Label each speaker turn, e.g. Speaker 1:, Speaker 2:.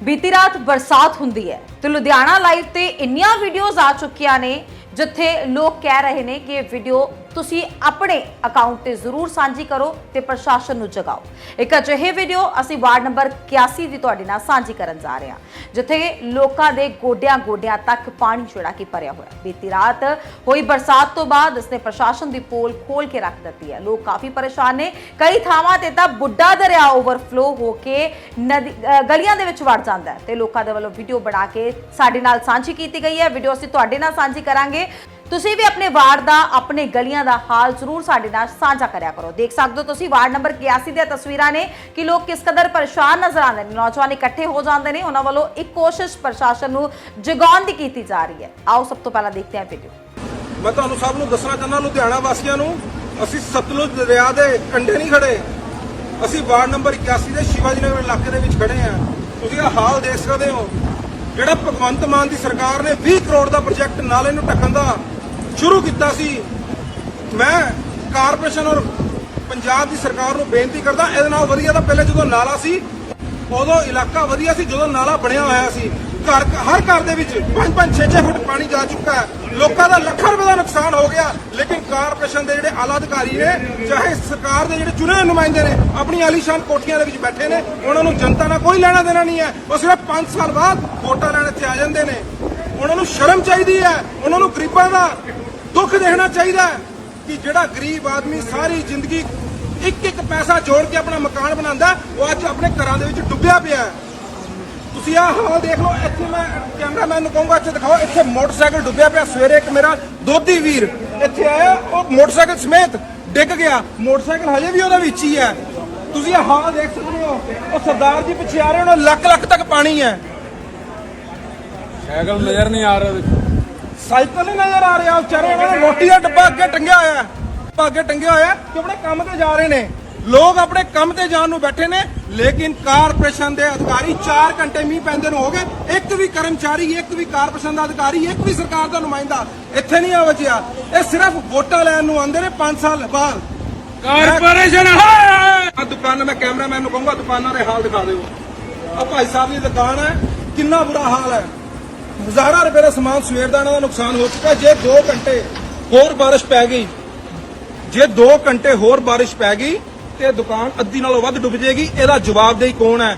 Speaker 1: ਬੀਤੀ ਰਾਤ ਬਰਸਾਤ ਹੁੰਦੀ ਹੈ ਤੇ ਲੁਧਿਆਣਾ ਲਾਈਵ ਤੇ ਇੰਨੀਆਂ ਵੀਡੀਓਜ਼ ਆ ਚੁੱਕੀਆਂ ਨੇ ਜਿੱਥੇ ਲੋਕ ਕਹਿ ਰਹੇ ਨੇ ਕਿ ਇਹ ਵੀਡੀਓ ਤੁਸੀਂ ਆਪਣੇ ਅਕਾਊਂਟ ਤੇ ਜ਼ਰੂਰ ਸਾਂਝੀ ਕਰੋ ਤੇ ਪ੍ਰਸ਼ਾਸਨ ਨੂੰ ਜਗਾਓ। ਇੱਕ ਅਜਿਹੇ ਵੀਡੀਓ ਅਸੀਂ ਵਾਰਡ ਨੰਬਰ 81 ਦੀ ਤੁਹਾਡੇ ਨਾਲ ਸਾਂਝੀ ਕਰਨ ਜਾ ਰਹੇ ਹਾਂ, ਜਿੱਥੇ ਲੋਕਾਂ ਦੇ ਗੋਡਿਆਂ ਗੋਡਿਆਂ ਤੱਕ ਪਾਣੀ ਜਿਹੜਾ ਕਿ ਭਰਿਆ ਹੋਇਆ। ਬੀਤੀ ਰਾਤ ਹੋਈ ਬਰਸਾਤ ਤੋਂ ਬਾਅਦ ਇਸਨੇ ਪ੍ਰਸ਼ਾਸਨ ਦੀ ਪੋਲ ਖੋਲ ਕੇ ਰੱਖ ਦਿੱਤੀ ਹੈ। ਲੋਕ ਕਾਫੀ ਪਰੇਸ਼ਾਨ ਨੇ। ਕਈ ਥਾਵਾਂ ਤੇ ਤਾਂ ਬੁੱਢਾ ਦਰਿਆ ਓਵਰਫਲੋ ਹੋ ਕੇ ਨਦੀ ਗਲੀਆਂ ਦੇ ਵਿੱਚ ਵੜ ਜਾਂਦਾ ਹੈ ਤੇ ਲੋਕਾਂ ਦੇ ਵੱਲੋਂ ਵੀਡੀਓ ਬਣਾ ਕੇ ਸਾਡੇ ਨਾਲ ਸਾਂਝੀ ਕੀਤੀ ਗਈ ਹੈ। ਵੀਡੀਓ ਅਸੀਂ ਤੁਹਾਡੇ ਨਾਲ ਸਾਂਝੀ ਕਰਾਂਗੇ। ਤੁਸੀਂ ਵੀ ਆਪਣੇ ਵਾਰਡ ਦਾ, ਆਪਣੇ ਗਲੀਆਂ ਦਾ ਹਾਲ ਜ਼ਰੂਰ ਸਾਡੇ ਨਾਲ ਸਾਂਝਾ ਕਰਿਆ ਕਰੋ। ਦੇਖ ਸਕਦੇ ਹੋ ਤੁਸੀਂ ਵਾਰਡ ਨੰਬਰ 81 ਦੀਆਂ ਤਸਵੀਰਾਂ ਨੇ ਕਿ ਲੋਕ ਕਿਸ ਕਦਰ ਪਰੇਸ਼ਾਨ ਨਜ਼ਰ ਆਉਂਦੇ ਨੇ। ਨੌਜਵਾਨ ਇਕੱਠੇ ਹੋ ਜਾਂਦੇ ਨੇ। ਉਹਨਾਂ ਵੱਲੋਂ ਇੱਕ ਕੋਸ਼ਿਸ਼ ਪ੍ਰਸ਼ਾਸਨ ਨੂੰ ਜਗਾਉਣ ਦੀ ਕੀਤੀ ਜਾ ਰਹੀ ਹੈ। ਆਓ ਸਭ ਤੋਂ ਪਹਿਲਾਂ ਦੇਖਦੇ ਹਾਂ ਵੀਡੀਓ
Speaker 2: ਮੈਂ ਤੁਹਾਨੂੰ ਸਭ ਨੂੰ ਦੱਸਣਾ ਚਾਹੁੰਦਾ, ਲੁਧਿਆਣਾ ਵਾਸੀਆਂ ਨੂੰ, ਅਸੀਂ ਸਤਲੁਜ ਦਰਿਆ ਦੇ ਕੰਢੇ ਨਹੀਂ ਖੜੇ ਅਸੀਂ ਵਾਰਡ ਨੰਬਰ 81 ਦੇ ਸ਼ਿਵਾਜੀ ਨਗਰ ਇਲਾਕੇ ਦੇ ਵਿੱਚ ਖੜੇ ਹਾਂ। ਤੁਸੀਂ ਇਹ ਹਾਲ ਦੇਖ ਸਕਦੇ ਹੋ। ਜਿਹੜਾ ਭਗਵੰਤ ਮਾਨ ਦੀ ਸਰਕਾਰ ਨੇ 20 ਕਰੋੜ ਦਾ ਪ੍ਰੋਜੈਕਟ ਨਾਲੇ ਨੂੰ ਢੱਕਣ ਦਾ ਸ਼ੁਰੂ ਕੀਤਾ ਸੀ, ਮੈਂ ਕਾਰਪੋਰੇਸ਼ਨ ਔਰ ਪੰਜਾਬ ਦੀ ਸਰਕਾਰ ਨੂੰ ਬੇਨਤੀ ਕਰਦਾ, ਇਹਦੇ ਨਾਲ ਵਧੀਆ ਤਾਂ ਪਹਿਲੇ ਜਦੋਂ ਨਾਲਾ ਸੀ, ਉਦੋਂ ਇਲਾਕਾ ਵਧੀਆ ਸੀ, ਜਦੋਂ ਨਾਲਾ ਬਣਿਆ ਹੋਇਆ ਸੀ। ਘਰ ਹਰ ਘਰ ਦੇ ਵਿੱਚ 5-5 6-6 ਫੁੱਟ ਪਾਣੀ ਜਾ ਚੁੱਕਾ ਹੈ। ਲੋਕਾਂ ਦਾ ਲੱਖਾਂ ਰੁਪਏ ਦਾ ਨੁਕਸਾਨ ਹੋ ਗਿਆ, ਲੇਕਿਨ ਕਾਰਪੋਰੇਸ਼ਨ ਦੇ ਜਿਹੜੇ ਆਲਾ ਅਧਿਕਾਰੀ ਨੇ, ਚਾਹੇ ਸਰਕਾਰ ਦੇ ਜਿਹੜੇ ਚੁਣੇ ਨੁਮਾਇੰਦੇ ਨੇ, ਆਪਣੀ ਆਲੀਸ਼ਾਨ ਕੋਠੀਆਂ ਦੇ ਵਿੱਚ ਬੈਠੇ ਨੇ, ਉਹਨਾਂ ਨੂੰ ਜਨਤਾ ਨਾਲ ਕੋਈ ਲੈਣਾ ਦੇਣਾ ਨਹੀਂ ਹੈ। ਉਹ ਸਿਰਫ 5 ਸਾਲ ਬਾਅਦ ਵੋਟਾਂ ਲੈਣ ਇੱਥੇ ਆ ਜਾਂਦੇ ਨੇ। ਉਹਨਾਂ ਨੂੰ ਸ਼ਰਮ ਚਾਹੀਦੀ ਹੈ, ਉਹਨਾਂ ਨੂੰ ਗਰੀਬਾਂ ਦਾ ਦੁੱਖ ਦੇਖਣਾ ਚਾਹੀਦਾ ਕਿ ਜਿਹੜਾ ਗਰੀਬ ਆਦਮੀ ਸਾਰੀ ਜ਼ਿੰਦਗੀ ਇੱਕ ਇੱਕ ਪੈਸਾ ਜੋੜ ਕੇ ਆਪਣਾ ਮਕਾਨ ਬਣਾਉਂਦਾ, ਉਹ ਅੱਜ ਆਪਣੇ ਘਰਾਂ ਦੇ ਵਿੱਚ ਡੁੱਬਿਆ ਪਿਆ ਹੈ। ਤੁਸੀਂ ਆਹ ਹਾਲ ਦੇਖ ਲਓ, ਇੱਥੇ ਮੈਂ ਕੈਮਰਾਮੈਨ ਨੂੰ ਕਹੂੰਗਾ, ਇੱਥੇ ਦਿਖਾਓ, ਇੱਥੇ ਮੋਟਰਸਾਈਕਲ ਡੁੱਬਿਆ ਪਿਆ, ਸਵੇਰੇ ਇੱਕ ਮੇਰਾ ਦੋਧੀ ਵੀਰ ਇੱਥੇ ਆਇਆ ਉਹ ਮੋਟਰਸਾਈਕਲ ਸਮੇਤ ਡਿੱਗ ਗਿਆ। ਮੋਟਰਸਾਈਕਲ ਹਜੇ ਵੀ ਉਹਦੇ ਵਿੱਚ ਹੀ ਹੈ। ਤੁਸੀਂ ਹਾਲ ਦੇਖ ਸਕਦੇ ਹੋ ਉਹ ਸਰਦਾਰ ਜੀ ਪਿੱਛੇ ਆ ਰਹੇ ਉਹਨਾਂ ਲੱਖ ਲੱਖ ਤੱਕ ਪਾਣੀ ਹੈ।
Speaker 3: ਸਾਈਕਲ ਨਜ਼ਰ ਨਹੀਂ ਆ ਰਿਹਾ
Speaker 2: ਸਾਈਕਲ ਨਹੀਂ ਨਜ਼ਰ ਆ ਰਿਹਾ ਵਿਚਾਰੇ ਉਹਨਾਂ ਨੇ ਰੋਟੀ ਦਾ ਡੱਬਾ ਅੱਗੇ ਟੰਗਿਆ ਹੋਇਆ ਹੈ। ਅੱਗੇ ਟੰਗਿਆ ਹੋਇਆ ਹੈ ਕਿ ਆਪਣੇ ਕੰਮ ਤੇ ਜਾ ਰਹੇ ਨੇ। ਲੋਕ ਆਪਣੇ ਕੰਮ ਤੇ ਜਾਣ ਨੂੰ ਬੈਠੇ ਨੇ ਲੇਕਿਨ ਕਾਰਪੋਰੇਸ਼ਨ ਦੇ ਅਧਿਕਾਰੀ 4 ਘੰਟੇ ਮੀਂਹ ਪੈਂਦੇ ਨੂੰ ਹੋ ਗਏ। ਇੱਕ ਵੀ ਕਰਮਚਾਰੀ ਇੱਕ ਵੀ ਕਾਰਪੋਰੇਸ਼ਨ ਦਾ ਅਧਿਕਾਰੀ ਇੱਕ ਵੀ ਸਰਕਾਰ ਦਾ ਨੁਮਾਇੰਦਾ ਇੱਥੇ ਨਹੀਂ ਆ ਬਚਿਆ ਇਹ ਸਿਰਫ ਵੋਟਾਂ ਲੈਣ ਨੂੰ ਆਉਂਦੇ ਨੇ 5 ਸਾਲ ਬਾਅਦ।
Speaker 3: ਕਾਰਪੋਰੇਸ਼ਨ
Speaker 2: ਆ ਦੁਕਾਨ ਮੈਂ ਕੈਮਰਾਮੈਨ ਨੂੰ ਕਹੂੰਗਾ ਦੁਕਾਨਾਂ ਦੇ ਹਾਲ ਦਿਖਾ ਦਿਓ। ਆ ਭਾਈ ਸਾਹਿਬ ਦੀ ਦੁਕਾਨ ਹੈ ਕਿੰਨਾ ਬੁਰਾ ਹਾਲ ਹੈ। ਹਜ਼ਾਰਾਂ ਰੁਪਏ ਦਾ ਸਮਾਨ ਸਵੇਰ ਦਾ ਇਹਨਾਂ ਦਾ ਨੁਕਸਾਨ ਹੋ ਚੁੱਕਾ ਜੇ 2 ਘੰਟੇ ਹੋਰ ਬਾਰਿਸ਼ ਪੈ ਗਈ ਜੇ 2 ਘੰਟੇ ਹੋਰ ਬਾਰਿਸ਼ ਪੈ ਗਈ ਤੇ ਦੁਕਾਨ ਅੱਧੀ ਨਾਲੋਂ ਵੱਧ ਡੁੱਬ ਜਾਏਗੀ। ਇਹਦਾ ਜਵਾਬਦੇਹੀ ਕੌਣ ਹੈ?